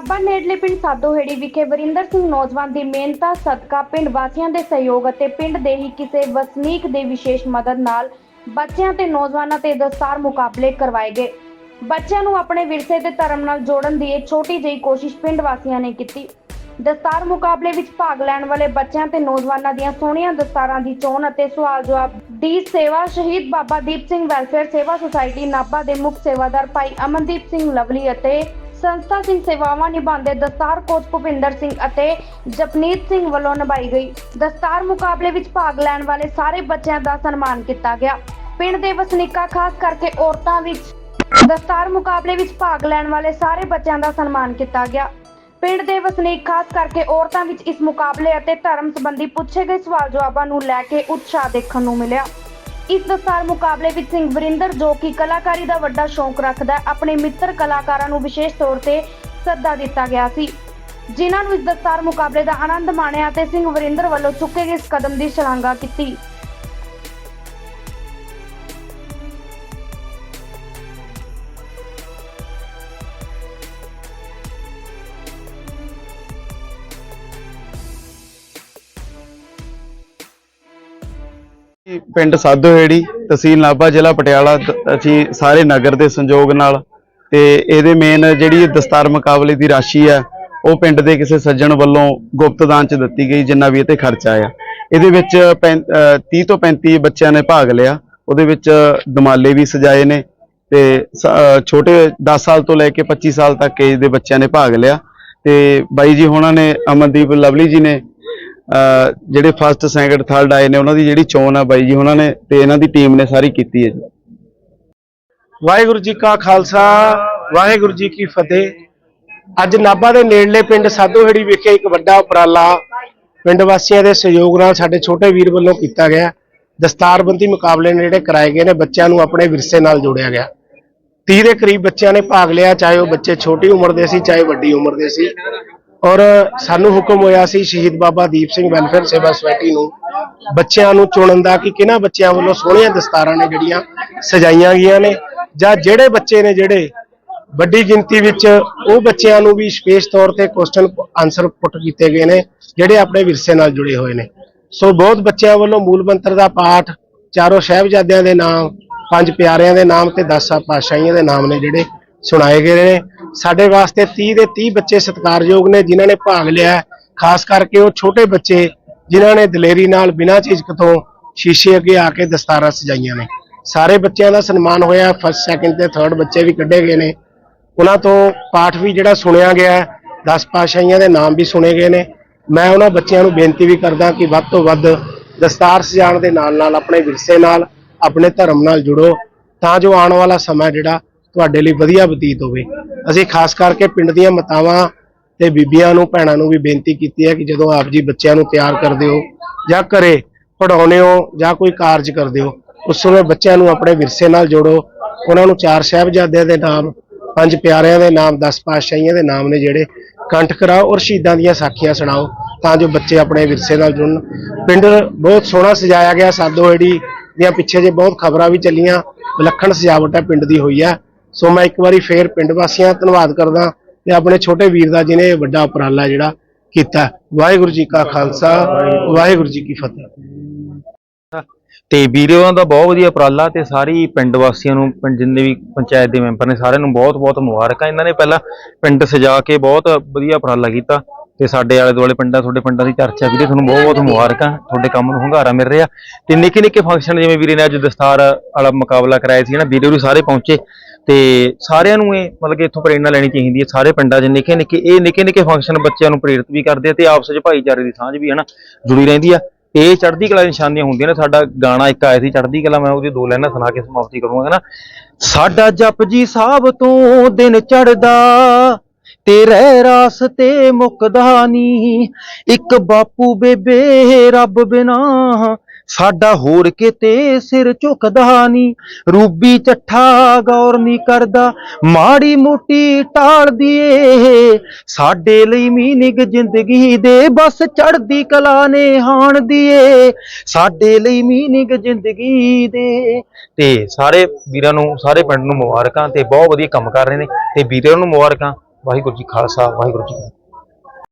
ਨਾਭਾ ਨੇੜਲੇ ਪਿੰਡ ਸਾਦੋਹੇੜੀ ਵਿਖੇ ਵਰਿੰਦਰ ਸਿੰਘ ਨੌਜਵਾਨ ਦੀ ਮਿਹਨਤਾਂ, ਸਦਕਾ ਪਿੰਡ ਵਾਸੀਆਂ ਦੇ ਸਹਿਯੋਗ ਅਤੇ ਪਿੰਡ ਦੇ ਹੀ ਕਿਸੇ ਵਸਨੀਕ ਦੇ ਵਿਸ਼ੇਸ਼ ਮਦਦ ਨਾਲ ਬੱਚਿਆਂ ਤੇ ਨੌਜਵਾਨਾਂ ਤੇ ਦਸਤਾਰ ਮੁਕਾਬਲੇ ਕਰਵਾਏ ਗਏ। ਬੱਚਿਆਂ ਨੂੰ ਆਪਣੇ ਵਿਰਸੇ ਤੇ ਧਰਮ ਨਾਲ ਜੋੜਨ ਦੀ ਇਹ ਛੋਟੀ ਜਿਹੀ ਕੋਸ਼ਿਸ਼ ਪਿੰਡ ਵਾਸੀਆਂ ਨੇ ਕੀਤੀ। ਦਸਤਾਰ ਮੁਕਾਬਲੇ ਵਿੱਚ ਭਾਗ ਲੈਣ ਵਾਲੇ ਬੱਚਿਆਂ ਤੇ ਨੌਜਵਾਨਾਂ ਦੀਆਂ ਸੋਹਣੀਆਂ ਦਸਤਾਰਾਂ ਦੀ ਚੋਣ ਅਤੇ ਸਵਾਲ ਜਵਾਬ ਦੀ ਸੇਵਾ ਸ਼ਹੀਦ ਬਾਬਾ ਦੀਪ ਸਿੰਘ ਵੈਲਫੇਅਰ ਸੇਵਾ ਸੁਸਾਇਟੀ ਨਾਭਾ ਦੇ ਮੁੱਖ ਸੇਵਾਦਾਰ ਭਾਈ ਅਮਨਦੀਪ ਸਿੰਘ ਲਵਲੀ ਅਤੇ ਸੰਸਥਾ ਸਿੰਘ ਸੇਵਾਵਾਂ ਨਿਭਾਉਂਦੇ ਦਸਤਾਰ ਕੋਚ ਭੁਪਿੰਦਰ ਸਿੰਘ ਅਤੇ ਜਪਨੀਤ ਸਿੰਘ ਵੱਲੋਂ ਨਿਭਾਈ ਗਈ। ਦਸਤਾਰ ਮੁਕਾਬਲੇ ਵਿੱਚ ਭਾਗ ਲੈਣ ਵਾਲੇ ਸਾਰੇ ਬੱਚਿਆਂ ਦਾ ਸਨਮਾਨ ਕੀਤਾ ਗਿਆ। ਪਿੰਡ ਦੇ ਵਸਨੀਕਾਂ, ਖਾਸ ਕਰਕੇ ਔਰਤਾਂ ਵਿੱਚ ਦਸਤਾਰ ਮੁਕਾਬਲੇ ਵਿੱਚ ਭਾਗ ਲੈਣ ਵਾਲੇ ਸਾਰੇ ਬੱਚਿਆਂ ਦਾ ਸਨਮਾਨ ਕੀਤਾ ਗਿਆ। ਪਿੰਡ ਦੇ ਵਸਨੀਕ, ਖਾਸ ਕਰਕੇ ਔਰਤਾਂ ਵਿੱਚ ਇਸ ਮੁਕਾਬਲੇ ਅਤੇ ਧਰਮ ਸੰਬੰਧੀ ਪੁੱਛੇ ਗਏ ਸਵਾਲ ਜਵਾਬਾਂ ਨੂੰ ਲੈ ਕੇ ਉਤਸ਼ਾਹ ਦੇਖਣ ਨੂੰ ਮਿਲਿਆ। ਇਸ ਦਸਤਾਰ ਮੁਕਾਬਲੇ ਵਿੱਚ ਸਿੰਘ ਵਰਿੰਦਰ ਜੋ ਕਿ ਕਲਾਕਾਰੀ ਦਾ ਵੱਡਾ ਸ਼ੌਂਕ ਰੱਖਦਾ ਹੈ, ਆਪਣੇ ਮਿੱਤਰ ਕਲਾਕਾਰਾਂ ਨੂੰ ਵਿਸ਼ੇਸ਼ ਤੌਰ ਤੇ ਸੱਦਾ ਦਿੱਤਾ ਗਿਆ ਸੀ। ਜਿਨ੍ਹਾਂ ਨੂੰ ਇਸ ਦਸਤਾਰ ਮੁਕਾਬਲੇ ਦਾ ਆਨੰਦ ਮਾਣਿਆ ਤੇ ਸਿੰਘ ਵਰਿੰਦਰ ਵੱਲੋਂ ਚੁੱਕੇ ਗਏ ਇਸ ਕਦਮ ਦੀ ਸ਼ਲਾਘਾ ਕੀਤੀ। ਪਿੰਡ ਸਾਧੋਹੇੜੀ, ਤਹਿਸੀਲ ਨਾਭਾ, ਜ਼ਿਲ੍ਹਾ ਪਟਿਆਲਾ ਅਸੀਂ ਸਾਰੇ ਨਗਰ ਦੇ ਸੰਯੋਗ ਨਾਲ ਤੇ ਇਹਦੇ ਮੇਨ ਜਿਹੜੀ ਦਸਤਾਰ ਮੁਕਾਬਲੇ ਦੀ ਰਾਸ਼ੀ ਹੈ ਉਹ ਪਿੰਡ ਦੇ ਕਿਸੇ ਸੱਜਣ ਵੱਲੋਂ ਗੁਪਤ ਦਾਨ ਚ ਦਿੱਤੀ ਗਈ, ਜਿੰਨਾ ਵੀ ਇਹ ਖਰਚਾ ਆਇਆ। ਇਹਦੇ ਵਿੱਚ ਪੈਂ- ਅਹ 30 ਤੋਂ 35 ਬੱਚਿਆਂ ਨੇ ਭਾਗ ਲਿਆ, ਉਹਦੇ ਵਿੱਚ ਦਮਾਲੇ ਵੀ ਸਜਾਏ ਨੇ ਤੇ ਛੋਟੇ 10 ਸਾਲ ਤੋਂ ਲੈ ਕੇ 25 ਸਾਲ ਤੱਕ ਏਜ ਦੇ ਬੱਚਿਆਂ ਨੇ ਭਾਗ ਲਿਆ ਤੇ ਬਾਈ ਜੀ ਉਹਨਾਂ ਨੇ ਅਮਨਦੀਪ ਲਵਲੀ ਜੀ ਨੇ ਜਿਹੜੇ ਫਸਟ ਸੈਕੰਡ ਥਰਡ ਆਏ ਨੇ, ਉਹਨਾਂ ਦੀ ਜਿਹੜੀ ਚੋਣ ਆ ਬਾਈ ਜੀ, ਉਹਨਾਂ ਨੇ ਤੇ ਇਹਨਾਂ ਦੀ ਟੀਮ ਨੇ ਸਾਰੀ ਕੀਤੀ ਹੈ ਜੀ। ਵਾਹਿਗੁਰੂ ਜੀ ਕਾ ਖਾਲਸਾ, ਵਾਹਿਗੁਰੂ ਜੀ ਕੀ ਫਤਿਹ। ਅੱਜ ਨਾਭਾ ਦੇ ਨੇੜਲੇ ਪਿੰਡ ਸਾਧੋਹੇੜੀ ਵਿਖੇ ਇੱਕ ਵੱਡਾ ਉਪਰਾਲਾ ਪਿੰਡ ਵਾਸੀਆਂ ਦੇ ਸਹਿਯੋਗ ਨਾਲ ਸਾਡੇ ਛੋਟੇ ਵੀਰ ਵੱਲੋਂ ਕੀਤਾ ਗਿਆ। ਦਸਤਾਰਬੰਦੀ ਮੁਕਾਬਲੇ ਨੇ ਜਿਹੜੇ ਕਰਾਏ ਗਏ ਨੇ, ਬੱਚਿਆਂ ਨੂੰ ਆਪਣੇ ਵਿਰਸੇ ਨਾਲ ਜੋੜਿਆ ਗਿਆ। 30 ਦੇ ਕਰੀਬ ਬੱਚਿਆਂ ਨੇ ਭਾਗ ਲਿਆ, ਚਾਹੇ ਉਹ ਬੱਚੇ ਛੋਟੀ ਉਮਰ ਦੇ ਸੀ, ਚਾਹੇ ਵੱਡੀ ਉਮਰ ਦੇ ਸੀ। ਔਰ ਸਾਨੂੰ ਹੁਕਮ ਹੋਇਆ ਸੀ ਸ਼ਹੀਦ ਬਾਬਾ ਦੀਪ ਸਿੰਘ ਵੈਲਫੇਅਰ ਸੇਵਾ ਸੁਸਾਇਟੀ ਨੂੰ ਬੱਚਿਆਂ ਨੂੰ ਚੁਣਨ ਦਾ ਕਿ ਕਿਹਨਾਂ ਬੱਚਿਆਂ ਵੱਲੋਂ ਸੋਹਣੀਆਂ ਦਸਤਾਰਾਂ ਨੇ ਜਿਹੜੀਆਂ ਸਜਾਈਆਂ ਗਈਆਂ ਨੇ ਜਾਂ ਜਿਹੜੇ ਬੱਚੇ ਨੇ ਜਿਹੜੇ ਵੱਡੀ ਗਿਣਤੀ ਵਿੱਚ ਉਹ ਬੱਚਿਆਂ ਨੂੰ ਵੀ ਵਿਸ਼ੇਸ਼ ਤੌਰ ਤੇ ਕੁਐਸਚਨ ਆਨਸਰ ਪੁੱਟ ਕੀਤੇ ਗਏ ਨੇ, ਜਿਹੜੇ ਆਪਣੇ ਵਿਰਸੇ ਨਾਲ ਜੁੜੇ ਹੋਏ ਨੇ। ਸੋ ਬਹੁਤ ਬੱਚਿਆਂ ਵੱਲੋਂ ਮੂਲ ਮੰਤਰ ਦਾ ਪਾਠ ਚਾਰੋਂ ਸਾਹਿਬਜ਼ਾਦਿਆਂ ਦੇ ਨਾਮ, ਪੰਜ ਪਿਆਰਿਆਂ ਦੇ ਨਾਮ ਤੇ 10 ਪਾਤਸ਼ਾਹੀਆਂ ਦੇ ਨਾਮ ਨੇ ਜਿਹੜੇ ਸੁਣਾਏ ਗਏ ਨੇ। ਸਾਡੇ ਵਾਸਤੇ 30 ਦੇ 30 ਬੱਚੇ ਸਤਿਕਾਰਯੋਗ ਨੇ, ਜਿਨ੍ਹਾਂ ਨੇ ਭਾਗ ਲਿਆ ਖਾਸ ਕਰਕੇ ਉਹ ਛੋਟੇ ਬੱਚੇ, ਜਿਨ੍ਹਾਂ ਨੇ ਦਲੇਰੀ ਨਾਲ ਬਿਨਾਂ ਝਿਜਕ ਤੋਂ ਸ਼ੀਸ਼ੇ ਅੱਗੇ ਆ ਕੇ ਦਸਤਾਰਾਂ ਸਜਾਈਆਂ ਨੇ। ਸਾਰੇ ਬੱਚਿਆਂ ਦਾ ਸਨਮਾਨ ਹੋਇਆ ਫਸਟ ਸੈਕਿੰਡ ਤੇ ਥਰਡ ਬੱਚੇ ਵੀ ਕੱਢੇ ਗਏ ਨੇ। ਉਹਨਾਂ ਤੋਂ ਪਾਠ ਵੀ ਜਿਹੜਾ ਸੁਣਿਆ ਗਿਆ ਹੈ 10 ਪਾਤਸ਼ਾਹੀਆਂ ਦੇ ਨਾਮ ਵੀ ਸੁਣੇ ਗਏ ਨੇ। ਮੈਂ ਉਹਨਾਂ ਬੱਚਿਆਂ ਨੂੰ ਬੇਨਤੀ ਵੀ ਕਰਦਾ ਕਿ ਵੱਧ ਤੋਂ ਵੱਧ ਦਸਤਾਰ ਸਜਾਉਣ ਦੇ ਨਾਲ ਨਾਲ ਆਪਣੇ ਵਿਰਸੇ ਨਾਲ, ਆਪਣੇ ਧਰਮ ਨਾਲ ਜੁੜੋ, ਤਾਂ ਜੋ ਆਉਣ ਵਾਲਾ ਸਮਾਂ ਜਿਹੜਾ ਤੁਹਾਡੇ ਲਈ ਵਧੀਆ ਬਤੀਤ ਹੋਵੇ। ਅਸੀਂ ਖਾਸ ਕਰਕੇ ਪਿੰਡ ਦੀਆਂ ਮਾਤਾਵਾਂ ਤੇ ਬੀਬੀਆਂ ਨੂੰ, ਭੈਣਾਂ ਨੂੰ ਵੀ ਬੇਨਤੀ ਕੀਤੀ ਹੈ ਕਿ ਜਦੋਂ ਆਪ ਜੀ ਬੱਚਿਆਂ ਨੂੰ ਤਿਆਰ ਕਰਦੇ ਹੋ ਜਾਂ ਘਰੇ ਪੜਾਉਨੇ ਹੋ ਜਾਂ ਕੋਈ ਕਾਰਜ ਕਰਦੇ ਹੋ, ਉਸ ਸਮੇਂ ਬੱਚਿਆਂ ਨੂੰ ਆਪਣੇ ਵਿਰਸੇ ਨਾਲ ਜੋੜੋ। ਉਹਨਾਂ ਨੂੰ ਚਾਰ ਸਾਹਿਬਜ਼ਾਦਿਆਂ ਦੇ ਨਾਮ, ਪੰਜ ਪਿਆਰਿਆਂ ਦੇ ਨਾਮ 10 ਪਾਤਸ਼ਾਹੀਆਂ ਦੇ ਨਾਮ ਨੇ ਜਿਹੜੇ ਕੰਠ ਕਰਾਓ ਔਰ ਸ਼ਹੀਦਾਂ ਦੀਆਂ ਸਾਖੀਆਂ ਸੁਣਾਓ ਤਾਂ ਜੋ ਬੱਚੇ ਆਪਣੇ ਵਿਰਸੇ ਨਾਲ ਜੁੜਨ। ਪਿੰਡ ਬਹੁਤ ਸੋਹਣਾ ਸਜਾਇਆ ਗਿਆ, ਸਾਦੋਹੇੜੀ ਦੀਆਂ ਪਿੱਛੇ ਜੇ ਬਹੁਤ ਖਬਰਾਂ ਵੀ ਚੱਲੀਆਂ। ਵਿਲੱਖਣ ਸਜਾਵਟ ਹੈ, ਪਿੰਡ ਦੀ ਹੋਈ ਹੈ। ਸੋ ਮੈਂ ਇੱਕ ਵਾਰੀ ਫੇਰ ਪਿੰਡ ਵਾਸੀਆਂ ਦਾ ਧੰਨਵਾਦ ਕਰਦਾ ਤੇ ਆਪਣੇ ਛੋਟੇ ਵੀਰ ਦਾ ਜਿਹਨੇ ਇਹ ਵੱਡਾ ਉਪਰਾਲਾ ਜਿਹੜਾ ਕੀਤਾ। ਵਾਹਿਗੁਰੂ ਜੀ ਕਾ ਖਾਲਸਾ, ਵਾਹਿਗੁਰੂ ਜੀ ਕੀ ਫਤਿਹ। ਤੇ ਵੀਰੇ ਉਹਨਾਂ ਦਾ ਬਹੁਤ ਵਧੀਆ ਉਪਰਾਲਾ ਤੇ ਸਾਰੀ ਪਿੰਡ ਵਾਸੀਆਂ ਨੂੰ, ਪਿੰਡ ਜਿੰਨੇ ਵੀ ਪੰਚਾਇਤ ਦੇ ਮੈਂਬਰ ਨੇ ਸਾਰਿਆਂ ਨੂੰ ਬਹੁਤ ਬਹੁਤ ਮੁਬਾਰਕਾਂ। ਇਹਨਾਂ ਨੇ ਪਹਿਲਾਂ ਪਿੰਡ ਸਜਾ ਕੇ ਬਹੁਤ ਵਧੀਆ ਉਪਰਾਲਾ ਕੀਤਾ ਤੇ ਸਾਡੇ ਆਲੇ ਦੁਆਲੇ ਪਿੰਡਾਂ, ਤੁਹਾਡੇ ਪਿੰਡਾਂ ਦੀ ਚਰਚਾ ਵੀਰੇ, ਤੁਹਾਨੂੰ ਬਹੁਤ ਬਹੁਤ ਮੁਬਾਰਕਾਂ। ਤੁਹਾਡੇ ਕੰਮ ਨੂੰ ਹੁੰਗਾਰਾ ਮਿਲ ਰਿਹਾ। ਤੇ ਨਿੱਕੇ ਨਿੱਕੇ ਫੰਕਸ਼ਨ ਜਿਵੇਂ ਵੀਰੇ ਨੇ ਅੱਜ ਦਸਤਾਰ ਵਾਲਾ ਮੁਕਾਬਲਾ ਕਰਾਇਆ ਸੀ ਨਾ ਵੀਰੇ ਵੀ ਸਾਰੇ ਪਹੁੰਚੇ। ਤੇ ਸਾਰਿਆਂ ਨੂੰ ਇਹ ਮਤਲਬ ਕਿ ਇੱਥੋਂ ਪ੍ਰੇਰਣਾ ਲੈਣੀ ਚਾਹੀਦੀ ਹੈ, ਸਾਰੇ ਪਿੰਡਾਂ 'ਚ ਨਿੱਕੇ ਨਿੱਕੇ, ਇਹ ਨਿੱਕੇ ਨਿੱਕੇ ਫੰਕਸ਼ਨ ਬੱਚਿਆਂ ਨੂੰ ਪ੍ਰੇਰਿਤ ਵੀ ਕਰਦੇ ਆ ਤੇ ਆਪਸ 'ਚ ਭਾਈਚਾਰੇ ਦੀ ਸਾਂਝ ਵੀ ਹੈ ਨਾ ਜੁੜੀ ਰਹਿੰਦੀ ਆ। ਇਹ ਚੜ੍ਹਦੀ ਕਲਾ ਨਿਸ਼ਾਨੀਆਂ ਹੁੰਦੀਆਂ ਨੇ, ਸਾਡਾ ਗਾਣਾ ਇੱਕ ਆਇਆ ਸੀ ਚੜ੍ਹਦੀ ਕਲਾ, ਮੈਂ ਉਹਦੀ ਦੋ ਲਾਈਨਾਂ ਸੁਣਾ ਕੇ ਸਮਾਪਤੀ ਕਰੂੰਗਾ ਨਾ। ਸਾਡਾ ਜਪ ਜੀ ਸਾਹਿਬ ਤੋਂ ਦਿਨ ਚੜਦਾ ਤੇਰੇ ਰਾਸ ਤੇ ਮੁੱਕਦਾ ਨੀ। ਇੱਕ ਬਾਪੂ ਬੇਬੇ ਰੱਬ ਬਿਨਾ ਸਾਡਾ ਹੋਰ ਕਿਤੇ ਸਿਰ ਝੁਕਦਾ ਨੀ। ਰੂਬੀ ਚੱਠਾ ਗੌਰ ਨਹੀਂ ਕਰਦਾ, ਮਾੜੀ ਮੋਟੀ ਟਾਲ ਦੀਏ। ਸਾਡੇ ਲਈ ਮੀਨਿੰਗ ਜ਼ਿੰਦਗੀ ਦੇ ਬਸ ਚੜਦੀ ਕਲਾ ਨੇ ਹਾਣ ਦੀਏ। ਸਾਡੇ ਲਈ ਮੀਨਿੰਗ ਜ਼ਿੰਦਗੀ ਦੇ। ਤੇ ਸਾਰੇ ਵੀਰਾਂ ਨੂੰ, ਸਾਰੇ ਪਿੰਡ ਨੂੰ ਮੁਬਾਰਕਾਂ ਤੇ ਬਹੁਤ ਵਧੀਆ ਕੰਮ ਕਰ ਰਹੇ ਨੇ। ਤੇ ਵੀਰਾਂ ਨੂੰ ਮੁਬਾਰਕਾਂ। ਵਾਹਿਗੁਰੂ ਜੀ ਖਾਲਸਾ, ਵਾਹਿਗੁਰੂ ਜੀ